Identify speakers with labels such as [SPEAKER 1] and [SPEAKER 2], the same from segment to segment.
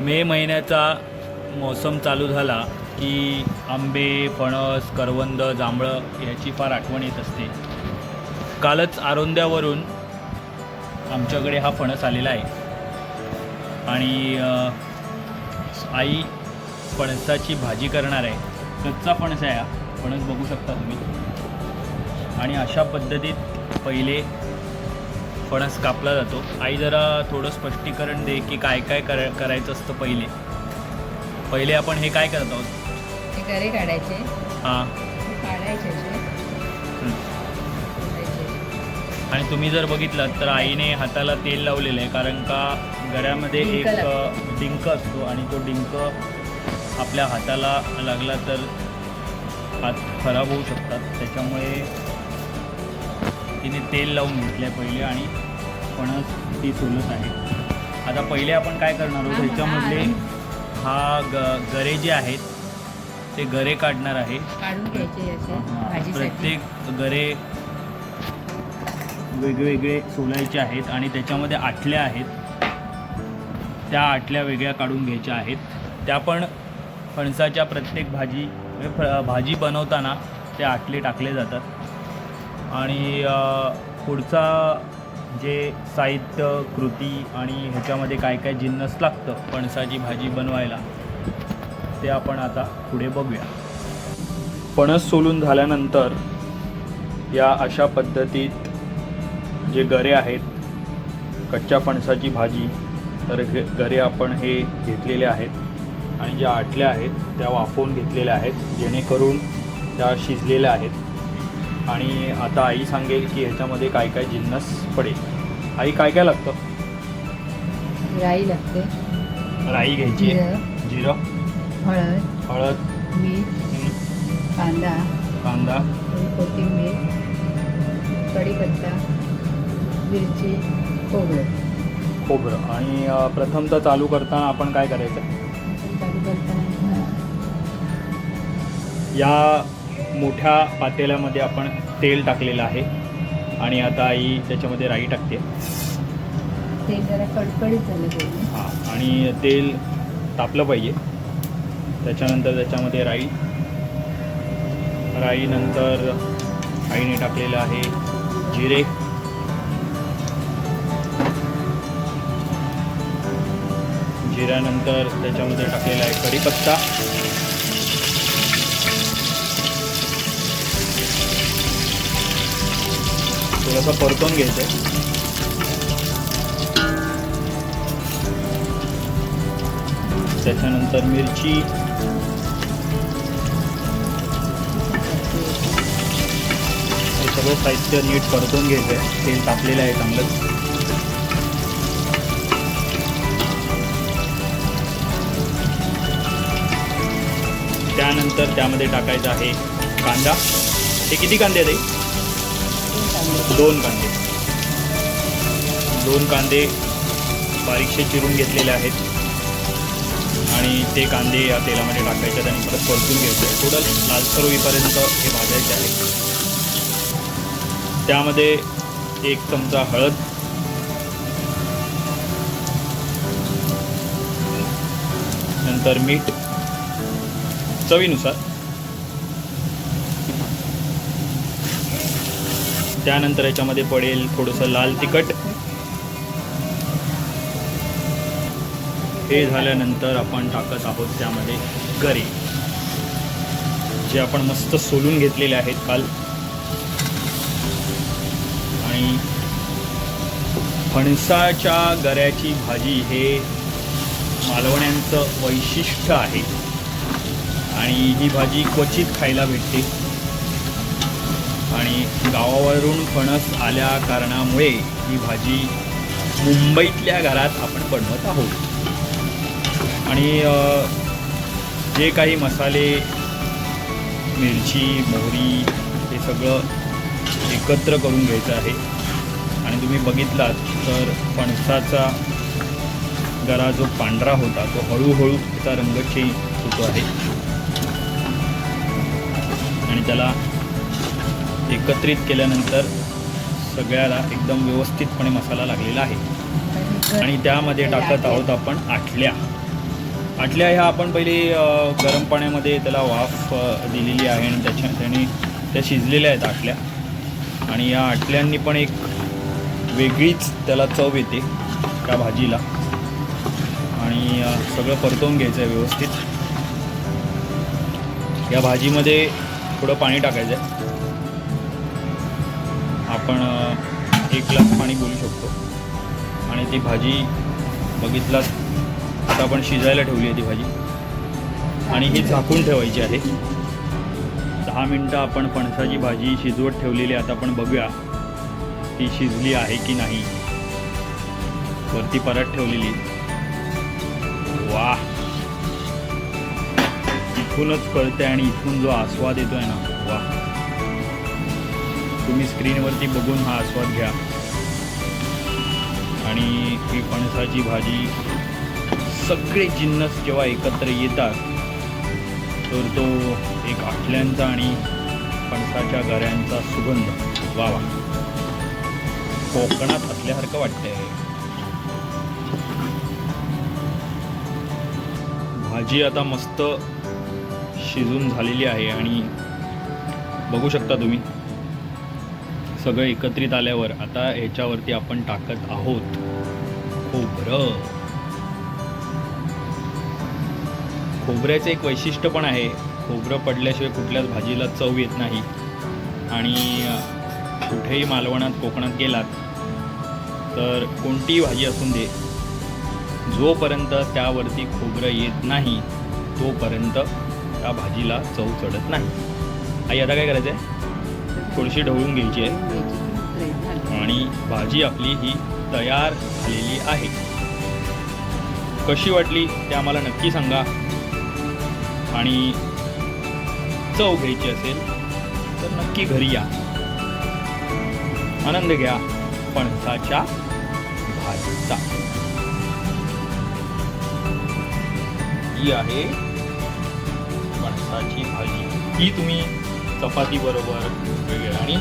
[SPEAKER 1] मे महिन्याचा मोसम चालू झाला की आंबे फणस करवंद जांभळं याची फार आठवण येत असते. कालच आरोंद्यावरून आमच्याकडे हा फणस आलेला आहे. आणि आई फणसाची भाजी करणार आहे. कच्चा फणस आहे हा. फणस बघू शकता तुम्ही. आणि अशा पद्धतीत पहिले फणस कापला जातो. आई जरा थोडं स्पष्टीकरण दे की काय काय कर करायचं असतं पहिले. पहिले आपण हे काय करत आहोत?
[SPEAKER 2] ते गरे काढायचे.
[SPEAKER 1] हां.
[SPEAKER 2] काढायचे.
[SPEAKER 1] आणि तुम्ही जर बघितलं तर आईने हाताला तेल लावलेलं आहे कारण का गळ्यामध्ये
[SPEAKER 2] डिंक
[SPEAKER 1] एक. अ, डिंक असतो आणि तो डिंक आपल्या हाताला लागला तर हात खराब होऊ शकतात. त्याच्यामुळे तिने तेल लावून घेतले पहिले आणि फणस ती सोलत आहे. आता पहिले आपण काय करणार आहोत? ह्याच्यामधले हा. ग गरे जे आहेत ते गरे काढणार आहे. प्रत्येक गरे वेगवेगळे सोलायचे आहेत आणि त्याच्यामध्ये आटल्या आहेत. त्या आटल्या वेगळ्या काढून घ्यायच्या आहेत. त्या पण फणसाच्या प्रत्येक भाजी भाजी बनवताना ते आटले टाकले जातात. आणि पुढचा जे साहित्य कृती आणि ह्याच्यामध्ये काय काय जिन्नस लागतं फणसाची भाजी बनवायला ते आपण आता पुढे बघूया. फणस सोलून झाल्यानंतर या अशा पद्धतीत जे गरे आहेत कच्च्या फणसाची भाजी तर गरे आपण हे घेतलेले आहेत आणि ज्या आटल्या आहेत त्या वाफवून घेतलेल्या आहेत जेणेकरून त्या शिजलेल्या आहेत. आणि आता आई सांगेल की ह्याच्यामध्ये काय काय जिन्नस पडेल. आई काय काय लागतं?
[SPEAKER 2] राई लागते.
[SPEAKER 1] राई घ्यायची. आहे,
[SPEAKER 2] जिरं.
[SPEAKER 1] जिरं.
[SPEAKER 2] हळद.
[SPEAKER 1] हळद.
[SPEAKER 2] मीठ.
[SPEAKER 1] हं,
[SPEAKER 2] कांदा.
[SPEAKER 1] कांदा.
[SPEAKER 2] थोडी कोथिंबीर. कढीपत्ता. मिरची. खोबरं.
[SPEAKER 1] खोबरं. आणि अ, प्रथमतः चालू करताना आपण काय करायचं?
[SPEAKER 2] चालू करताना
[SPEAKER 1] या मोठ्या पातेल्यामध्ये आपण तेल टाकलेलं आहे. आणि आता आई त्याच्यामध्ये राई टाकते.
[SPEAKER 2] ते जरा कडकडीत झालं पाहिजे
[SPEAKER 1] हां आणि तेल तापलं पाहिजे. त्याच्यानंतर त्याच्यामध्ये राई. राईनंतर आईने टाकलेलं आहे जिरे. जिऱ्यानंतर त्याच्यामध्ये टाकलेला आहे कढीपत्ता. थोडंसं परतून घ्यायचं आहे. त्याच्यानंतर मिरची. हे सगळं साहित्य नीट परतून घ्यायचं आहे. तेल तापलेलं आहे चांगलंच. त्यानंतर त्यामध्ये टाकायचं आहे कांदा. हे किती कांदे आहेत
[SPEAKER 2] ते
[SPEAKER 1] दोन कांदे. दोन कांदे बारीकशे चिरून घेतलेले आहेत. आणि ते कांदे या तेलामध्ये टाकायचे आहेत आणि परत परतून घ्यायचे आहे थोडं लालसर होईपर्यंत हे भाजायचे आहे त्यामध्ये एक चमचा हळद. नंतर मीठ. चवीनुसार. त्यानंतर याच्यामध्ये पडेल थोडंसं लाल तिखट. हे झाल्यानंतर आपण टाकत आहोत त्यामध्ये करी. जे आपण मस्त सोलून घेतलेले आहेत काल. आणि फणसाच्या गऱ्याची भाजी हे मालवण्यांचं वैशिष्ट्य आहे. आणि ही भाजी क्वचित खायला भेटते. आणि गावावरून फणस आल्या कारणामुळे ही भाजी मुंबईतल्या घरात आपण बनवत आहोत. आणि जे काही मसाले मिरची मोहरी हे सगळं एकत्र करून घ्यायचं आहे. आणि तुम्ही बघितलात तर फणसाचा गरा जो पांढरा होता तो हळूहळू त्याचा रंग चेंज होतो आहे. आणि त्याला एकत्रित केल्यानंतर सगळ्याला एकदम व्यवस्थितपणे मसाला लागलेला आहे. आणि त्यामध्ये टाकत आहोत आपण आटल्या. आटल्या ह्या आपण पहिले गरम पाण्यामध्ये त्याला वाफ दिलेली आहे आणि त्याच्या त्याने त्या शिजलेल्या आहेत आटल्या. आणि या आटल्यांनी पण एक वेगळीच त्याला चव येते त्या भाजीला. आणि सगळं परतवून घ्यायचं आहे व्यवस्थित. या भाजीमध्ये थोडं पाणी टाकायचं आहे. आपण एक ग्लास पाणी बोलू शकतो. आणि ती भाजी बघितलात आता आपण शिजायला ठेवली आहे ती भाजी. आणि ही झाकून ठेवायची आहे. दहा मिनटं आपण फणसाची भाजी शिजवत ठेवलेली आहे. आता आपण बघूया ती शिजली आहे की नाही. वरती परत ठेवलेली. वा इथूनच कळते आणि इथून जो आस्वाद येतोय ना वा तुम्ही स्क्रीनवरती बघून हा आस्वाद घ्या. आणि ही फणसाची भाजी सगळे जिन्नस जेव्हा एकत्र येतात तर तो एक आटल्यांचा आणि फणसाच्या गऱ्यांचा सुगंध. वा वा. कोकणात असल्यासारखं वाटतंय. भाजी आता मस्त शिजून झालेली आहे आणि बघू शकता तुम्ही. सगळं एकत्रित आल्यावर आता ह्याच्यावरती आपण टाकत आहोत. खोबरं. खोबऱ्याचं एक वैशिष्ट्य पण आहे. खोबरं पडल्याशिवाय कुठल्याच भाजीला चव येत नाही. आणि कुठेही मालवणात कोकणात गेलात तर कोणतीही भाजी असून दे जोपर्यंत त्यावरती खोबरं येत नाही तोपर्यंत त्या भाजीला चव चढत नाही. आई आता काय करायचं आहे थोडीशी ढवळून घ्यायची आहे. आणि भाजी आपली ही तयार झालेली आहे. कशी वाटली ते आम्हाला नक्की सांगा. आणि चव घ्यायची असेल तर नक्की घरी या. आनंद घ्या पणसाच्या भाजीचा. ही आहे पणसाची भाजी. ही तुम्ही चपाती बरोबर वगैरे आणि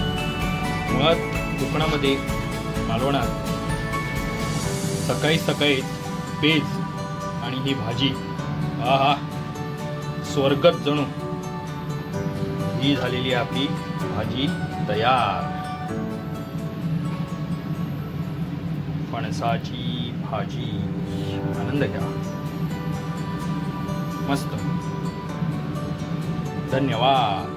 [SPEAKER 1] मुळात कोकणामध्ये मालवणात सकाळी सकाळी पेज आणि ही भाजी आहा स्वर्गत जणू. ही झालेली आपली भाजी तयार. फणसाची भाजी. आनंद घ्या. मस्त. धन्यवाद.